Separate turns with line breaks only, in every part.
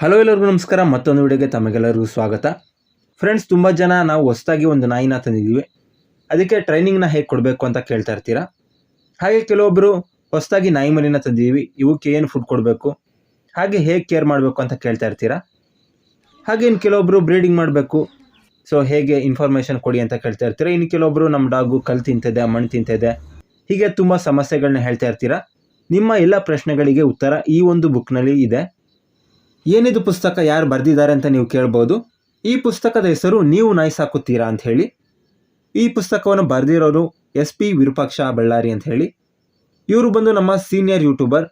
Hello ಎಲ್ಲರಿಗೂ ನಮಸ್ಕಾರ, ಮತ್ತೊಂದು ವಿಡಿಯೋಗೆ ತಮಗೆಲ್ಲರಿಗೂ ಸ್ವಾಗತ. ಫ್ರೆಂಡ್ಸ್ ತುಂಬ ಜನ ನಾವು ಹೊಸದಾಗಿ ಒಂದು ನಾಯಿನ ತಂದಿದ್ದೀವಿ. ಅದಕ್ಕೆ ಟ್ರೈನಿಂಗ್ನ ಹೇಗೆ ಕೊಡಬೇಕು ಅಂತ ಕೇಳ್ತಾ ಇರ್ತೀರಾ? ಹಾಗೆ ಕೆಲವೊಬ್ಬರು ಹೊಸದಾಗಿ ನಾಯಿ ಮರಿನ ತಂದಿದ್ದೀವಿ ಇವಕ್ಕೆ ಏನು ಫುಡ್ ಕೊಡಬೇಕು? ಹಾಗೆ ಹೇಗೆ ಕೇರ್ ಮಾಡಬೇಕು ಅಂತ ಕೇಳ್ತಾ ಇರ್ತೀರಾ? ಹಾಗೆ ಇನ್ನು ಕೆಲವೊಬ್ಬರು ಬ್ರೀಡಿಂಗ್ ಮಾಡಬೇಕು. ಸೊ ಹೇಗೆ ಇನ್ಫಾರ್ಮೇಷನ್ ಕೊಡಿ ಅಂತ ಕೇಳ್ತಾ ಇರ್ತೀರಾ? ಇನ್ನು ಕೆಲವೊಬ್ಬರು ನಮ್ಮ ಡಾಗು ಕಲ್ ತಿಂತಿದೆ ಮಣ್ಣು ತಿಂತಿದೆ. ಹೀಗೆ ತುಂಬ ಸಮಸ್ಯೆಗಳನ್ನ ಹೇಳ್ತಾ ಇರ್ತೀರಾ? ನಿಮ್ಮ ಎಲ್ಲ ಪ್ರಶ್ನೆಗಳಿಗೆ ಉತ್ತರ ಈ ಒಂದು ಬುಕ್ನಲ್ಲಿ ಇದೆ. ಏನಿದು ಪುಸ್ತಕ ಯಾರು ಬರೆದಿದ್ದಾರೆ ಅಂತ ನೀವು ಕೇಳ್ಬೋದು. ಈ ಪುಸ್ತಕದ ಹೆಸರು ನೀವು ನಾಯಿ ಸಾಕುತ್ತೀರಾ ಅಂತ ಹೇಳಿ. ಈ ಪುಸ್ತಕವನ್ನು ಬರೆದಿರೋರು ಎಸ್ ಪಿ ವಿರೂಪಾಕ್ಷ ಬಳ್ಳಾರಿ ಅಂತ ಹೇಳಿ. ಇವರು ಬಂದು ನಮ್ಮ ಸೀನಿಯರ್ ಯೂಟ್ಯೂಬರ್.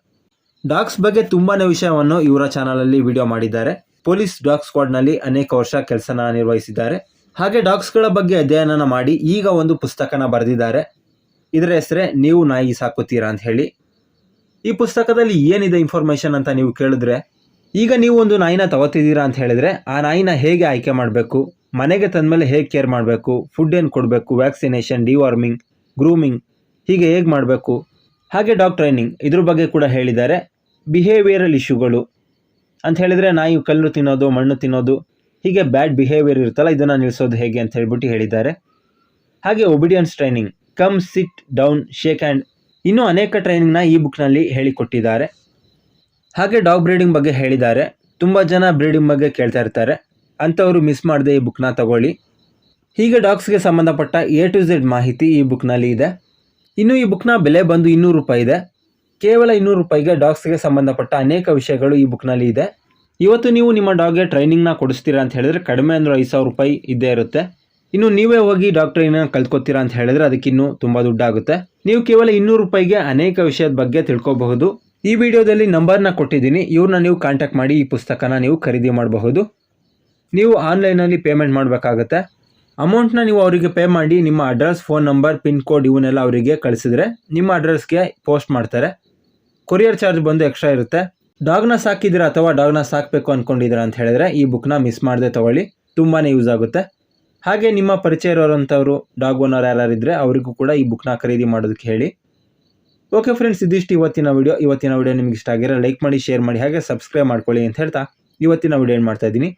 ಡಾಗ್ಸ್ ಬಗ್ಗೆ ತುಂಬಾ ವಿಷಯವನ್ನು ಇವರ ಚಾನಲಲ್ಲಿ ವಿಡಿಯೋ ಮಾಡಿದ್ದಾರೆ. ಪೊಲೀಸ್ ಡಾಗ್ ಸ್ಕ್ವಾಡ್ನಲ್ಲಿ ಅನೇಕ ವರ್ಷ ಕೆಲಸನ ನಿರ್ವಹಿಸಿದ್ದಾರೆ. ಹಾಗೆ ಡಾಗ್ಸ್ಗಳ ಬಗ್ಗೆ ಅಧ್ಯಯನ ಮಾಡಿ ಈಗ ಒಂದು ಪುಸ್ತಕನ ಬರೆದಿದ್ದಾರೆ. ಇದರ ಹೆಸರೇ ನೀವು ನಾಯಿ ಸಾಕುತ್ತೀರಾ ಅಂತ ಹೇಳಿ. ಈ ಪುಸ್ತಕದಲ್ಲಿ ಏನಿದೆ ಇನ್ಫಾರ್ಮೇಷನ್ ಅಂತ ನೀವು ಕೇಳಿದ್ರೆ ಈಗ ನೀವು ಒಂದು ನಾಯಿನ ತಗೋತಿದ್ದೀರಾ ಅಂತ ಹೇಳಿದ್ರೆ ಆ ನಾಯಿನ ಹೇಗೆ ಆಯ್ಕೆ ಮಾಡಬೇಕು? ಮನೆಗೆ ತಂದಮೇಲೆ ಹೇಗೆ ಕೇರ್ ಮಾಡಬೇಕು? ಫುಡ್ ಏನು ಕೊಡಬೇಕು? ವ್ಯಾಕ್ಸಿನೇಷನ್, ಡಿವಾರ್ಮಿಂಗ್, ಗ್ರೂಮಿಂಗ್ ಹೀಗೆ ಹೇಗೆ ಮಾಡಬೇಕು? ಹಾಗೆ ಡಾಗ್ ಟ್ರೈನಿಂಗ್ ಇದ್ರ ಬಗ್ಗೆ ಕೂಡ ಹೇಳಿದ್ದಾರೆ. ಬಿಹೇವಿಯರಲ್ ಇಶ್ಯೂಗಳು ಅಂತ ಹೇಳಿದರೆ ನಾಯಿ ಕಲ್ಲು ತಿನ್ನೋದು, ಮಣ್ಣು ತಿನ್ನೋದು, ಹೀಗೆ ಬ್ಯಾಡ್ ಬಿಹೇವಿಯರ್ ಇರುತ್ತಲ್ಲ, ಇದನ್ನು ನಿಲ್ಲಿಸೋದು ಹೇಗೆ ಅಂತ ಹೇಳ್ಬಿಟ್ಟು ಹೇಳಿದ್ದಾರೆ. ಹಾಗೆ obedience training, come, sit down, shake hand ಇನ್ನೂ ಅನೇಕ ಟ್ರೈನಿಂಗ್ನ ಈ ಬುಕ್ನಲ್ಲಿ ಹೇಳಿಕೊಟ್ಟಿದ್ದಾರೆ. ಹಾಗೆ ಡಾಗ್ ಬ್ರೀಡಿಂಗ್ ಬಗ್ಗೆ ಹೇಳಿದ್ದಾರೆ. ತುಂಬ ಜನ ಬ್ರೀಡಿಂಗ್ ಬಗ್ಗೆ ಕೇಳ್ತಾ ಇರ್ತಾರೆ. ಅಂಥವರು ಮಿಸ್ ಮಾಡದೆ ಈ ಬುಕ್ನ ತಗೊಳ್ಳಿ. ಹೀಗೆ ಡಾಗ್ಸ್ಗೆ ಸಂಬಂಧಪಟ್ಟ ಎ ಟು ಝೆಡ್ ಮಾಹಿತಿ ಈ ಬುಕ್ನಲ್ಲಿ ಇದೆ. ಇನ್ನು ಈ ಬುಕ್ನ ಬೆಲೆ ಬಂದು ಇನ್ನೂರು ರೂಪಾಯಿ ಇದೆ. ಕೇವಲ ಇನ್ನೂರು ರೂಪಾಯಿಗೆ ಡಾಗ್ಸ್ಗೆ ಸಂಬಂಧಪಟ್ಟ ಅನೇಕ ವಿಷಯಗಳು ಈ ಬುಕ್ನಲ್ಲಿ ಇದೆ. ಇವತ್ತು ನೀವು ನಿಮ್ಮ ಡಾಗ್ಗೆ ಟ್ರೈನಿಂಗ್ನ ಕೊಡಿಸ್ತೀರಾ ಅಂತ ಹೇಳಿದ್ರೆ ಕಡಿಮೆ ಅಂದರೆ ಐದು ಸಾವಿರ ರೂಪಾಯಿ ಇದ್ದೇ ಇರುತ್ತೆ. ಇನ್ನು ನೀವೇ ಹೋಗಿ ಡಾಗ್ ಟ್ರೈನಿಂಗ್ ಕಲ್ತ್ಕೋತೀರಾ ಅಂತ ಹೇಳಿದ್ರೆ ಅದಕ್ಕಿನ್ನೂ ತುಂಬ ದುಡ್ಡಾಗುತ್ತೆ. ನೀವು ಕೇವಲ ಇನ್ನೂರು ರೂಪಾಯಿಗೆ ಅನೇಕ ವಿಷಯದ ಬಗ್ಗೆ ತಿಳ್ಕೊಬಹುದು. ಈ ವಿಡಿಯೋದಲ್ಲಿ ನಂಬರ್ನ ಕೊಟ್ಟಿದ್ದೀನಿ. ಇವ್ರನ್ನ ನೀವು ಕಾಂಟ್ಯಾಕ್ಟ್ ಮಾಡಿ ಈ ಪುಸ್ತಕನ ನೀವು ಖರೀದಿ ಮಾಡಬಹುದು. ನೀವು ಆನ್ಲೈನಲ್ಲಿ ಪೇಮೆಂಟ್ ಮಾಡಬೇಕಾಗತ್ತೆ. ಅಮೌಂಟ್ನ ನೀವು ಅವರಿಗೆ ಪೇ ಮಾಡಿ, ನಿಮ್ಮ address phone number pin code ಇವನ್ನೆಲ್ಲ ಅವರಿಗೆ ಕಳಿಸಿದ್ರೆ ನಿಮ್ಮ ಅಡ್ರೆಸ್ಗೆ ಪೋಸ್ಟ್ ಮಾಡ್ತಾರೆ. ಕೊರಿಯರ್ ಚಾರ್ಜ್ ಬಂದು ಎಕ್ಸ್ಟ್ರಾ ಇರುತ್ತೆ. ಡಾಗ್ನ ಸಾಕಿದ್ದೀರಾ ಅಥವಾ ಡಾಗ್ನ ಸಾಕಬೇಕು ಅಂದ್ಕೊಂಡಿದ್ದೀರಾ ಅಂತ ಹೇಳಿದ್ರೆ ಈ ಬುಕ್ನ ಮಿಸ್ ಮಾಡದೆ ತೊಗೊಳ್ಳಿ. ತುಂಬಾ ಯೂಸ್ ಆಗುತ್ತೆ. ಹಾಗೆ ನಿಮ್ಮ ಪರಿಚಯ ಇರೋರಂಥವ್ರು ಡಾಗ್ ಓನರ್ ಯಾರಿದ್ರೆ ಅವರಿಗೂ ಕೂಡ ಈ ಬುಕ್ನ ಖರೀದಿ ಮಾಡೋದಕ್ಕೆ ಹೇಳಿ. ಓಕೆ ಫ್ರೆಂಡ್ಸ್ ಇದಿಷ್ಟು ಇವತ್ತಿನ ವಿಡಿಯೋ ಇವತ್ತಿನ ವಿಡಿಯೋ ನಿಮ್ಗೆ ಇಷ್ಟ ಆಗಿರೋ ಲೈಕ್ ಮಾಡಿ ಶೇರ್ ಮಾಡಿ, ಹಾಗೆ ಸಬ್ಸ್ಕ್ರೈಬ್ ಮಾಡ್ಕೊಳ್ಳಿ ಅಂತ ಹೇಳ್ತಾ. ಇವತ್ತಿನ ವಿಡಿಯೋ ಏನು ಮಾಡ್ತಾ ಇದ್ದೀನಿ?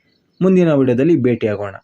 ಮುಂದಿನ ವಿಡಿಯೋದಲ್ಲಿ ಭೇಟಿಯಾಗೋಣ.